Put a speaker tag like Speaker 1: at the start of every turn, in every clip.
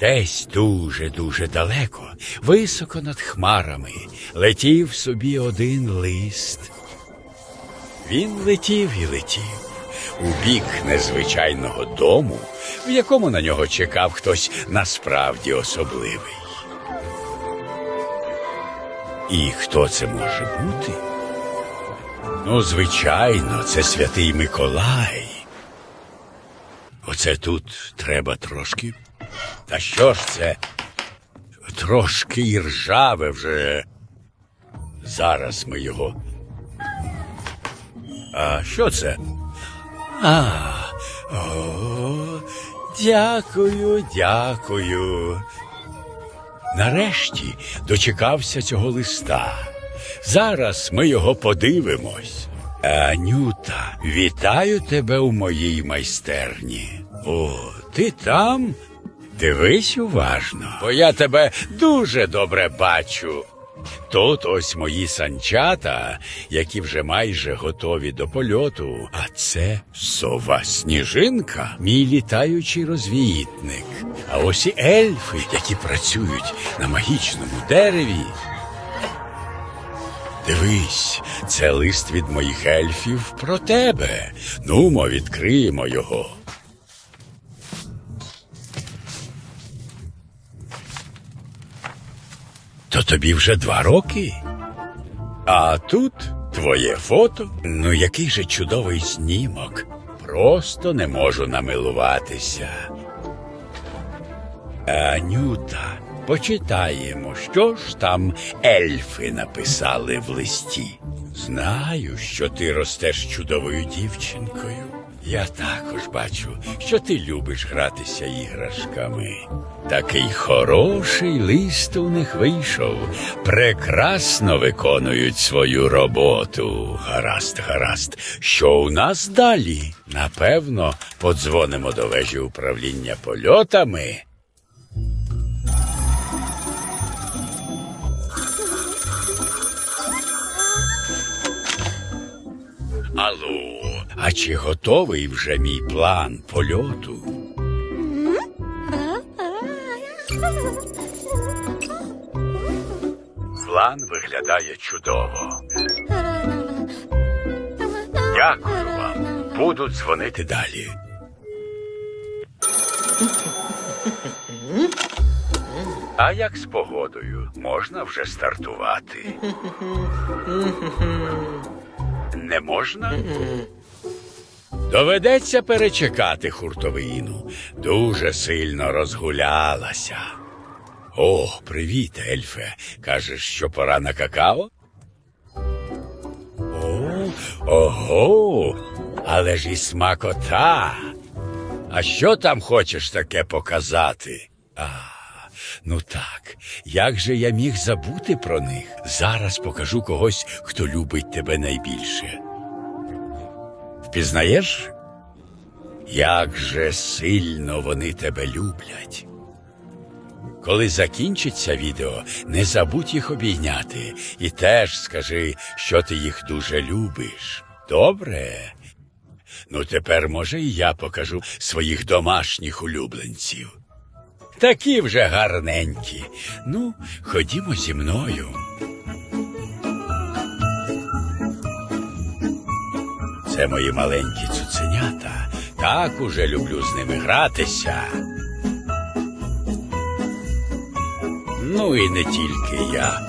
Speaker 1: Десь дуже-дуже далеко, високо над хмарами, летів собі один лист. Він летів і летів у бік незвичайного дому, в якому на нього чекав хтось насправді особливий. І хто це може бути? Ну, звичайно, це святий Миколай. Оце тут треба трошки. Та що ж це? Трошки і ржаве вже. Зараз ми його. А що це? А, о, дякую, дякую. Нарешті дочекався цього листа. Зараз ми його подивимось. Анюта, вітаю тебе у моїй майстерні. О, ти там? Дивись уважно, бо я тебе дуже добре бачу. Тут ось мої санчата, які вже майже готові до польоту. А це сова сніжинка, мій літаючий розвіїтник. А ось і ельфи, які працюють на магічному дереві. Дивись, це лист від моїх ельфів про тебе. Нумо, відкриємо його. Тобі вже два роки. А тут твоє фото. Ну, який же чудовий знімок. Просто не можу намилуватися. Анюта, почитаємо, що ж там ельфи написали в листі. Знаю, що ти ростеш чудовою дівчинкою. Я також бачу, що ти любиш гратися іграшками. Такий хороший лист у них вийшов. Прекрасно виконують свою роботу. Гаразд, гаразд. Що у нас далі? Напевно, подзвонимо до вежі управління польотами. Алло, а чи готовий вже мій план польоту? План виглядає чудово. Дякую вам. Буду дзвонити далі. А як з погодою? Можна вже стартувати? Не можна? Доведеться перечекати хуртовину. Дуже сильно розгулялася. О, привіт, Ельфе. Кажеш, що пора на какао? О, ого, але ж і смакота. А що там хочеш таке показати? А, ну так, як же я міг забути про них? Зараз покажу когось, хто любить тебе найбільше. Впізнаєш? Як же сильно вони тебе люблять. Коли закінчиться відео, не забудь їх обійняти і теж скажи, що ти їх дуже любиш. Добре? Ну, тепер, може, і я покажу своїх домашніх улюбленців. Такі вже гарненькі. Ну, ходімо зі мною. Це мої маленькі цуценята. Так уже люблю з ними гратися. Ну і не тільки я.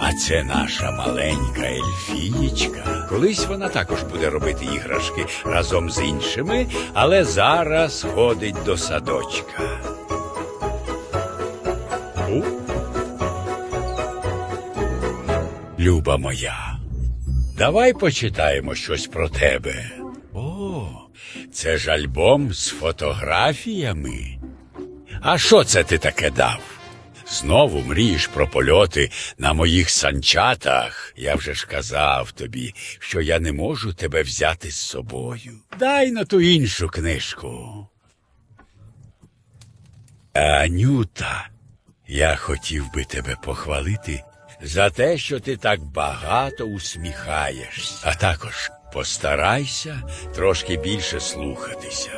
Speaker 1: А це наша маленька ельфієчка. Колись вона також буде робити іграшки разом з іншими, але зараз ходить до садочка. У? Люба моя, давай почитаємо щось про тебе. О, це ж альбом з фотографіями. А що це ти таке дав? Знову мрієш про польоти на моїх санчатах. Я вже ж казав тобі, що я не можу тебе взяти з собою. Дай на ту іншу книжку. Анюта, Я хотів би тебе похвалити за те, що ти так багато усміхаєшся, а також постарайся трошки більше слухатися.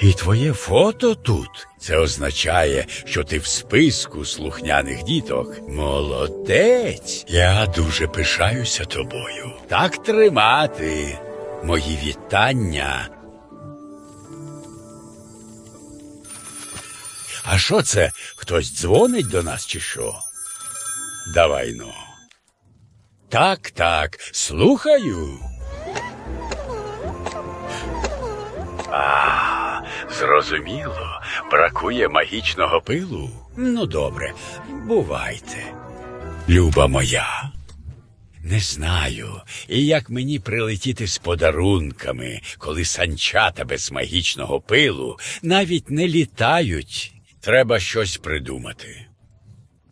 Speaker 1: І твоє фото тут. Це означає, що ти в списку слухняних діток. Молодець! Я дуже пишаюся тобою. Так тримати. Мої вітання. А що це? Хтось дзвонить до нас чи що? Давай ну. Так, так, слухаю. А, зрозуміло, бракує магічного пилу. Ну, добре, бувайте. Люба моя. Не знаю, і як мені прилетіти з подарунками, коли санчата без магічного пилу навіть не літають. Треба щось придумати.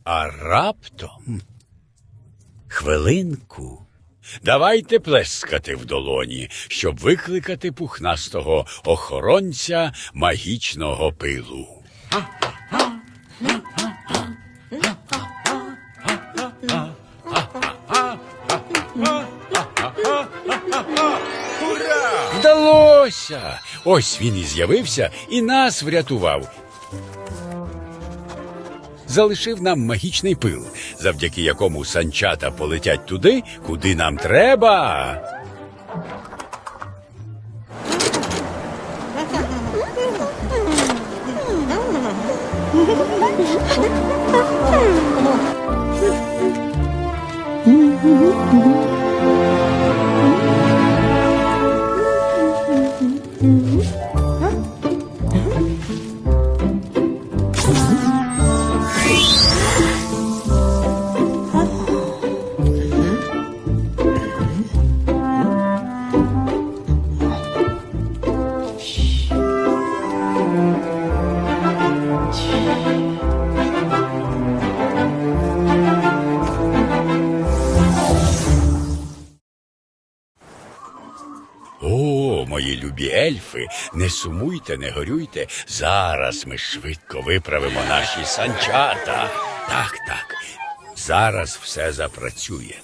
Speaker 1: А раптом. Хвилинку. Давайте плескати в долоні, щоб викликати пухнастого охоронця магічного пилу. Вдалося! Ось він і з'явився і нас врятував. Залишив нам магічний пил, завдяки якому санчата полетять туди, куди нам треба. О, мої любі ельфи, не сумуйте, не горюйте. Зараз ми швидко виправимо наші санчата. Так, так. Зараз все запрацює.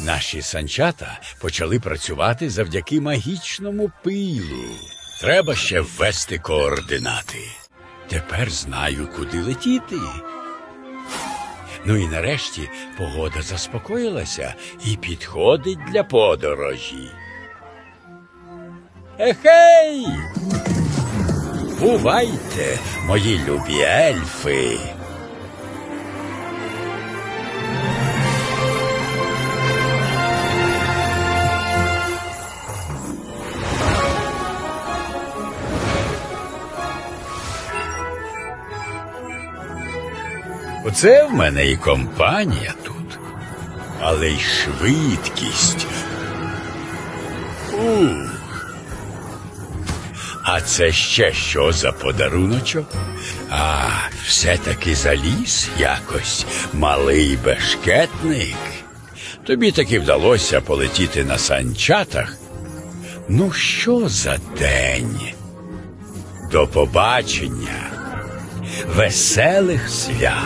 Speaker 1: Наші санчата почали працювати завдяки магічному пилу. Треба ще ввести координати. Тепер знаю, куди летіти. Ну і нарешті погода заспокоїлася і підходить для подорожі. Ехей! Бувайте, мої любі ельфи! Оце в мене і компанія тут, але й швидкість. Ух. А це ще що за подаруночок? А, все-таки заліз якось, малий бешкетник. Тобі таки вдалося полетіти на санчатах. Ну, що за день? До побачення. Веселих свят.